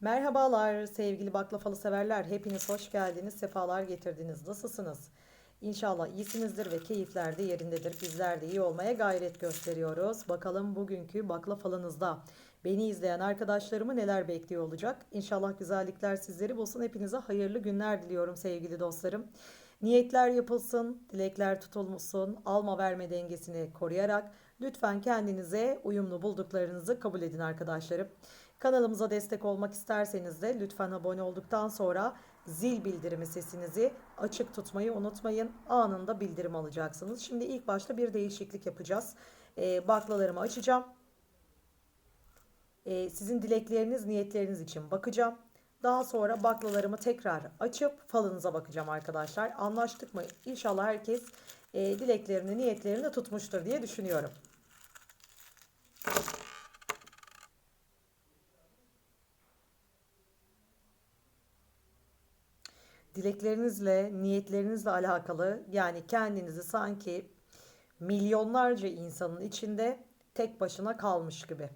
Merhabalar sevgili baklavalı severler. Hepiniz hoş geldiniz, sefalar getirdiniz. Nasılsınız? İnşallah iyisinizdir ve keyifler de yerindedir. Bizler de iyi olmaya gayret gösteriyoruz. Bakalım bugünkü bakla falınızda beni izleyen arkadaşlarımı neler bekliyor olacak? İnşallah güzellikler sizleri bulsun. Hepinize hayırlı günler diliyorum sevgili dostlarım. Niyetler yapılsın, dilekler tutulmuşsun, alma verme dengesini koruyarak lütfen kendinize uyumlu bulduklarınızı kabul edin arkadaşlarım. Kanalımıza destek olmak isterseniz de lütfen abone olduktan sonra zil bildirimi sesinizi açık tutmayı unutmayın. Anında bildirim alacaksınız. Şimdi ilk başta bir değişiklik yapacağız. Ee, baklalarımı açacağım. Ee, sizin dilekleriniz, niyetleriniz için bakacağım. Daha sonra baklalarımı tekrar açıp falınıza bakacağım arkadaşlar. Anlaştık mı? İnşallah herkes e, dileklerini, niyetlerini tutmuştur diye düşünüyorum. Dileklerinizle, niyetlerinizle alakalı yani kendinizi sanki milyonlarca insanın içinde tek başına kalmış gibi.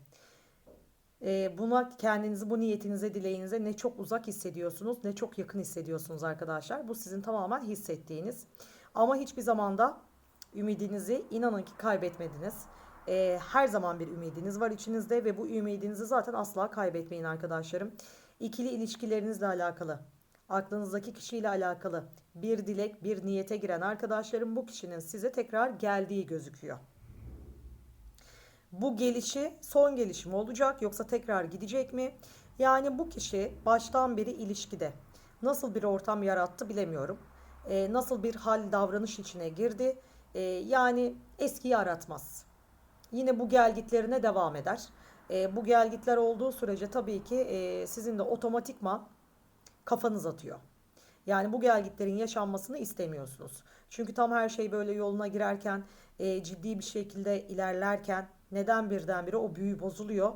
Ee, buna kendinizi bu niyetinize, dileğinize ne çok uzak hissediyorsunuz ne çok yakın hissediyorsunuz arkadaşlar. Bu sizin tamamen hissettiğiniz. Ama hiçbir zamanda ümidinizi inanın ki kaybetmediniz. Ee, her zaman bir ümidiniz var içinizde ve bu ümidinizi zaten asla kaybetmeyin arkadaşlarım. İkili ilişkilerinizle alakalı aklınızdaki kişiyle alakalı bir dilek, bir niyete giren arkadaşlarım bu kişinin size tekrar geldiği gözüküyor. Bu gelişi son gelişim olacak yoksa tekrar gidecek mi? Yani bu kişi baştan beri ilişkide nasıl bir ortam yarattı bilemiyorum. Ee, nasıl bir hal davranış içine girdi. Ee, yani eskiyi aratmaz. Yine bu gelgitlerine devam eder. Ee, bu gelgitler olduğu sürece tabii ki e, sizin de otomatikman kafanız atıyor. Yani bu gelgitlerin yaşanmasını istemiyorsunuz. Çünkü tam her şey böyle yoluna girerken, e, ciddi bir şekilde ilerlerken neden birdenbire o büyü bozuluyor?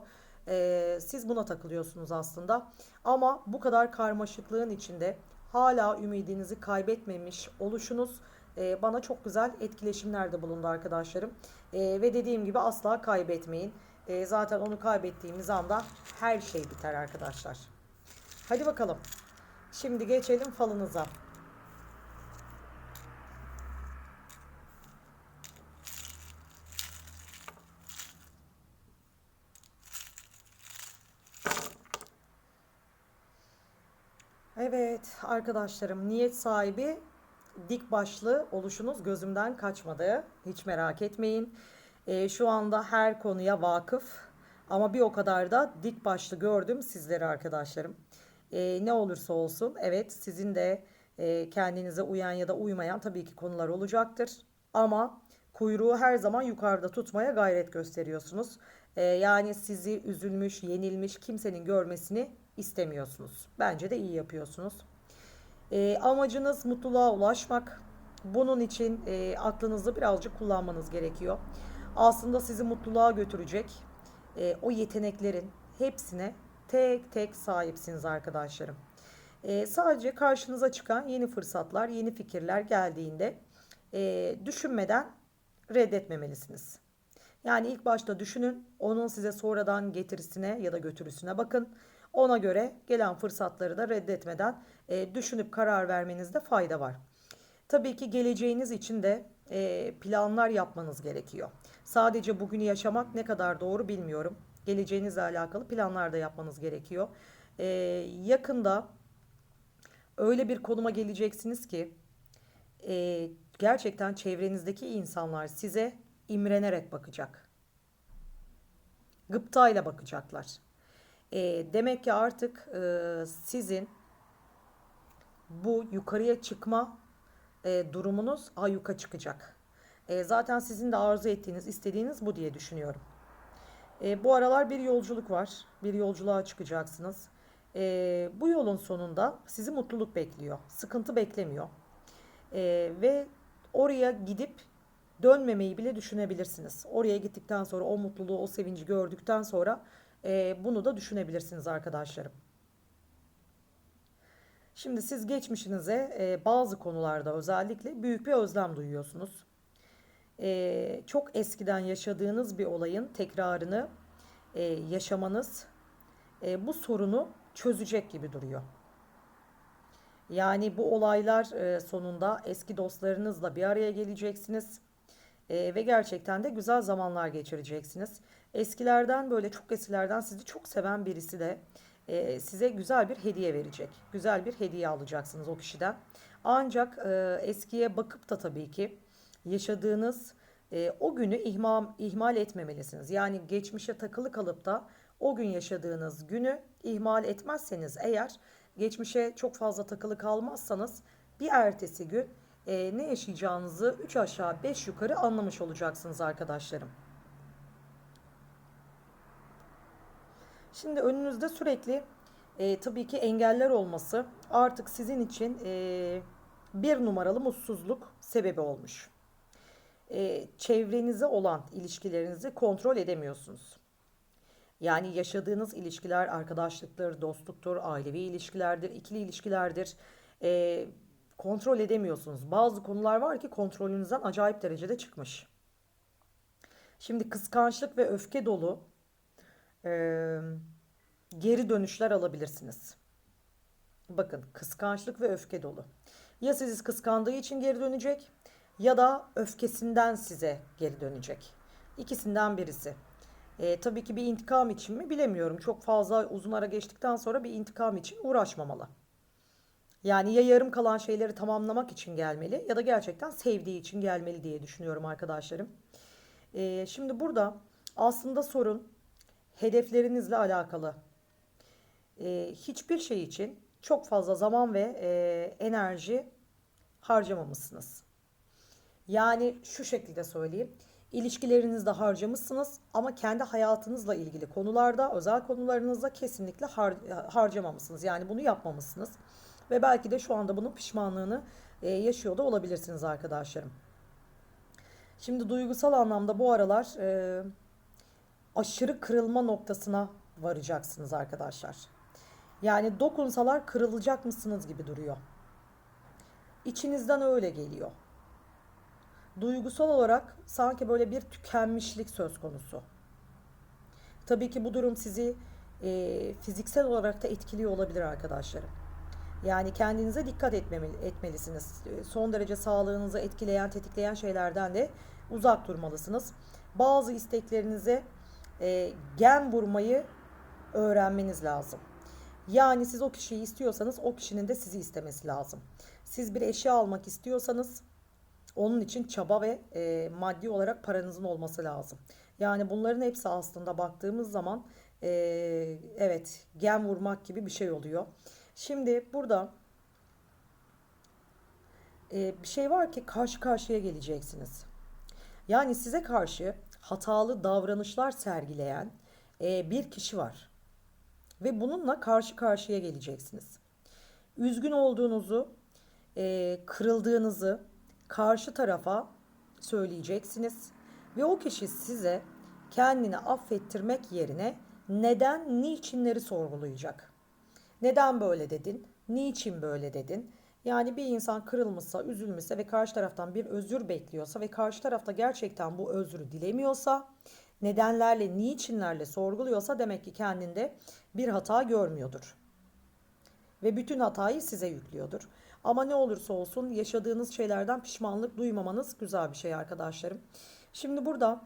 E, siz buna takılıyorsunuz aslında. Ama bu kadar karmaşıklığın içinde hala ümidinizi kaybetmemiş oluşunuz e, bana çok güzel etkileşimlerde bulundu arkadaşlarım. E, ve dediğim gibi asla kaybetmeyin. E, zaten onu kaybettiğimiz anda her şey biter arkadaşlar. Hadi bakalım. Şimdi geçelim falınıza. Evet arkadaşlarım niyet sahibi dik başlı oluşunuz gözümden kaçmadı. Hiç merak etmeyin. Ee, şu anda her konuya vakıf ama bir o kadar da dik başlı gördüm sizleri arkadaşlarım. Ee, ne olursa olsun evet sizin de e, kendinize uyan ya da uymayan tabii ki konular olacaktır. Ama kuyruğu her zaman yukarıda tutmaya gayret gösteriyorsunuz. Ee, yani sizi üzülmüş, yenilmiş kimsenin görmesini istemiyorsunuz. Bence de iyi yapıyorsunuz. E, amacınız mutluluğa ulaşmak. Bunun için e, aklınızı birazcık kullanmanız gerekiyor. Aslında sizi mutluluğa götürecek e, o yeteneklerin hepsine tek tek sahipsiniz arkadaşlarım. E, sadece karşınıza çıkan yeni fırsatlar, yeni fikirler geldiğinde e, düşünmeden reddetmemelisiniz. Yani ilk başta düşünün, onun size sonradan getirisine ya da götürüsüne bakın. Ona göre gelen fırsatları da reddetmeden e, düşünüp karar vermenizde fayda var. Tabii ki geleceğiniz için de e, planlar yapmanız gerekiyor. Sadece bugünü yaşamak ne kadar doğru bilmiyorum. Geleceğinizle alakalı planlar da yapmanız gerekiyor. E, yakında öyle bir konuma geleceksiniz ki e, gerçekten çevrenizdeki insanlar size imrenerek bakacak. Gıptayla bakacaklar. E, demek ki artık e, sizin bu yukarıya çıkma e, durumunuz ayyuka çıkacak. E, zaten sizin de arzu ettiğiniz, istediğiniz bu diye düşünüyorum. E, bu aralar bir yolculuk var. Bir yolculuğa çıkacaksınız. E, bu yolun sonunda sizi mutluluk bekliyor. Sıkıntı beklemiyor. E, ve oraya gidip dönmemeyi bile düşünebilirsiniz. Oraya gittikten sonra o mutluluğu, o sevinci gördükten sonra e, bunu da düşünebilirsiniz arkadaşlarım. Şimdi siz geçmişinize e, bazı konularda özellikle büyük bir özlem duyuyorsunuz. E, çok eskiden yaşadığınız bir olayın tekrarını e, yaşamanız e, bu sorunu çözecek gibi duruyor. Yani bu olaylar e, sonunda eski dostlarınızla bir araya geleceksiniz. E, ve gerçekten de güzel zamanlar geçireceksiniz. Eskilerden böyle çok eskilerden sizi çok seven birisi de e, size güzel bir hediye verecek. Güzel bir hediye alacaksınız o kişiden. Ancak e, eskiye bakıp da tabii ki yaşadığınız e, o günü ihmal, ihmal etmemelisiniz. Yani geçmişe takılı kalıp da o gün yaşadığınız günü ihmal etmezseniz eğer geçmişe çok fazla takılı kalmazsanız bir ertesi gün e, ne yaşayacağınızı 3 aşağı 5 yukarı anlamış olacaksınız arkadaşlarım. Şimdi önünüzde sürekli e, tabii ki engeller olması artık sizin için e, bir numaralı mutsuzluk sebebi olmuş. E, çevrenize olan ilişkilerinizi kontrol edemiyorsunuz. Yani yaşadığınız ilişkiler arkadaşlıktır, dostluktur, ailevi ilişkilerdir, ikili ilişkilerdir. E, kontrol edemiyorsunuz. Bazı konular var ki kontrolünüzden acayip derecede çıkmış. Şimdi kıskançlık ve öfke dolu e, geri dönüşler alabilirsiniz. Bakın kıskançlık ve öfke dolu. Ya sizi kıskandığı için geri dönecek ya da öfkesinden size geri dönecek. İkisinden birisi. E, tabii ki bir intikam için mi bilemiyorum. Çok fazla uzun ara geçtikten sonra bir intikam için uğraşmamalı. Yani ya yarım kalan şeyleri tamamlamak için gelmeli ya da gerçekten sevdiği için gelmeli diye düşünüyorum arkadaşlarım. E, şimdi burada aslında sorun hedeflerinizle alakalı. E, hiçbir şey için çok fazla zaman ve e, enerji harcamamışsınız. Yani şu şekilde söyleyeyim. İlişkilerinizde harcamışsınız ama kendi hayatınızla ilgili konularda, özel konularınızda kesinlikle har harcamamışsınız. Yani bunu yapmamışsınız. Ve belki de şu anda bunun pişmanlığını e, yaşıyor da olabilirsiniz arkadaşlarım. Şimdi duygusal anlamda bu aralar e, aşırı kırılma noktasına varacaksınız arkadaşlar. Yani dokunsalar kırılacak mısınız gibi duruyor. İçinizden öyle geliyor. Duygusal olarak sanki böyle bir tükenmişlik söz konusu. Tabii ki bu durum sizi e, fiziksel olarak da etkiliyor olabilir arkadaşlarım. Yani kendinize dikkat etmemeli, etmelisiniz. Son derece sağlığınızı etkileyen, tetikleyen şeylerden de uzak durmalısınız. Bazı isteklerinize e, gen vurmayı öğrenmeniz lazım. Yani siz o kişiyi istiyorsanız o kişinin de sizi istemesi lazım. Siz bir eşya almak istiyorsanız onun için çaba ve e, maddi olarak paranızın olması lazım. Yani bunların hepsi aslında baktığımız zaman e, evet gen vurmak gibi bir şey oluyor. Şimdi burada e, bir şey var ki karşı karşıya geleceksiniz. Yani size karşı hatalı davranışlar sergileyen e, bir kişi var. Ve bununla karşı karşıya geleceksiniz. Üzgün olduğunuzu, e, kırıldığınızı karşı tarafa söyleyeceksiniz. Ve o kişi size kendini affettirmek yerine neden, niçinleri sorgulayacak. Neden böyle dedin? Niçin böyle dedin? Yani bir insan kırılmışsa, üzülmüşse ve karşı taraftan bir özür bekliyorsa ve karşı tarafta gerçekten bu özrü dilemiyorsa, nedenlerle, niçinlerle sorguluyorsa demek ki kendinde bir hata görmüyordur. Ve bütün hatayı size yüklüyordur. Ama ne olursa olsun yaşadığınız şeylerden pişmanlık duymamanız güzel bir şey arkadaşlarım. Şimdi burada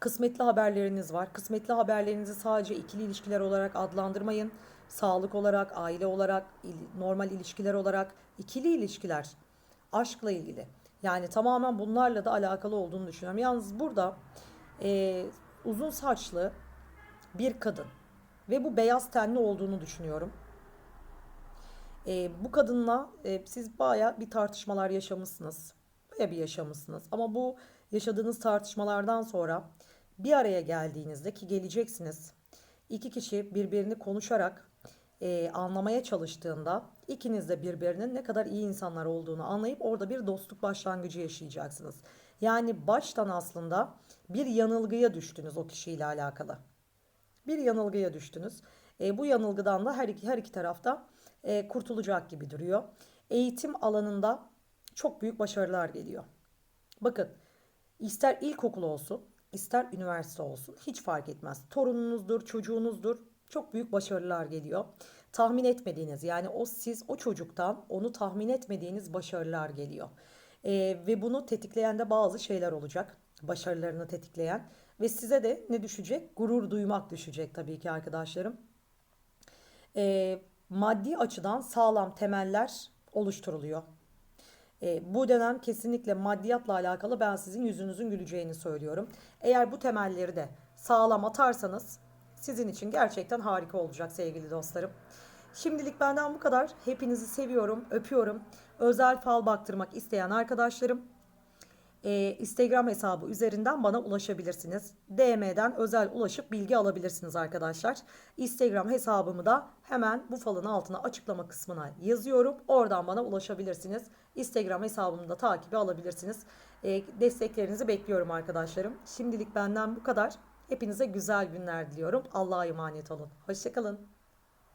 kısmetli haberleriniz var. Kısmetli haberlerinizi sadece ikili ilişkiler olarak adlandırmayın sağlık olarak, aile olarak, normal ilişkiler olarak, ikili ilişkiler, aşkla ilgili. Yani tamamen bunlarla da alakalı olduğunu düşünüyorum. Yalnız burada e, uzun saçlı bir kadın ve bu beyaz tenli olduğunu düşünüyorum. E, bu kadınla e, siz baya bir tartışmalar yaşamışsınız. Baya bir yaşamışsınız. Ama bu yaşadığınız tartışmalardan sonra bir araya geldiğinizde ki geleceksiniz. İki kişi birbirini konuşarak e, anlamaya çalıştığında ikiniz de birbirinin ne kadar iyi insanlar olduğunu anlayıp orada bir dostluk başlangıcı yaşayacaksınız. Yani baştan aslında bir yanılgıya düştünüz o kişiyle alakalı. Bir yanılgıya düştünüz. E, bu yanılgıdan da her iki, her iki tarafta e, kurtulacak gibi duruyor. Eğitim alanında çok büyük başarılar geliyor. Bakın ister ilkokul olsun ister üniversite olsun hiç fark etmez. Torununuzdur, çocuğunuzdur çok büyük başarılar geliyor. Tahmin etmediğiniz yani o siz o çocuktan onu tahmin etmediğiniz başarılar geliyor. Ee, ve bunu tetikleyen de bazı şeyler olacak. Başarılarını tetikleyen. Ve size de ne düşecek? Gurur duymak düşecek tabii ki arkadaşlarım. Ee, maddi açıdan sağlam temeller oluşturuluyor. E, bu dönem kesinlikle maddiyatla alakalı ben sizin yüzünüzün güleceğini söylüyorum. Eğer bu temelleri de sağlam atarsanız sizin için gerçekten harika olacak sevgili dostlarım. Şimdilik benden bu kadar. Hepinizi seviyorum, öpüyorum. Özel fal baktırmak isteyen arkadaşlarım e, Instagram hesabı üzerinden bana ulaşabilirsiniz. DM'den özel ulaşıp bilgi alabilirsiniz arkadaşlar. Instagram hesabımı da hemen bu falın altına açıklama kısmına yazıyorum. Oradan bana ulaşabilirsiniz. Instagram hesabımı da takibi alabilirsiniz. E, desteklerinizi bekliyorum arkadaşlarım. Şimdilik benden bu kadar. Hepinize güzel günler diliyorum. Allah'a emanet olun. Hoşçakalın.